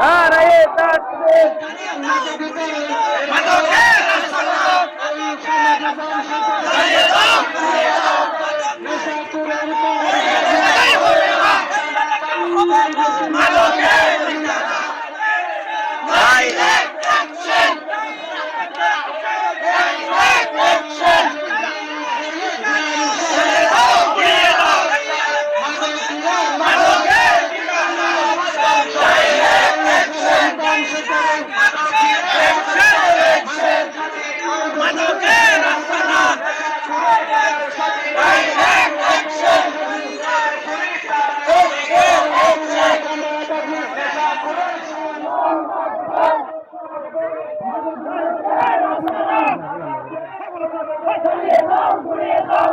নারায়ে হ্যাঁ, তাকবীর চালিয়ে দাও ঘুরিয়ে দাও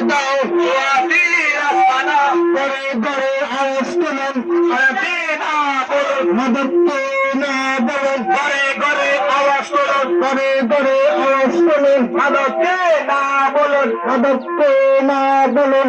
দাও তোমারই রাস্তা না করে করে আওয়াজ তুলুন। আরে না বলুন মাদক না বলুন। করে করে আওয়াজ তুলুন করে করে আওয়াজ তুলুন। মাদককে না বলুন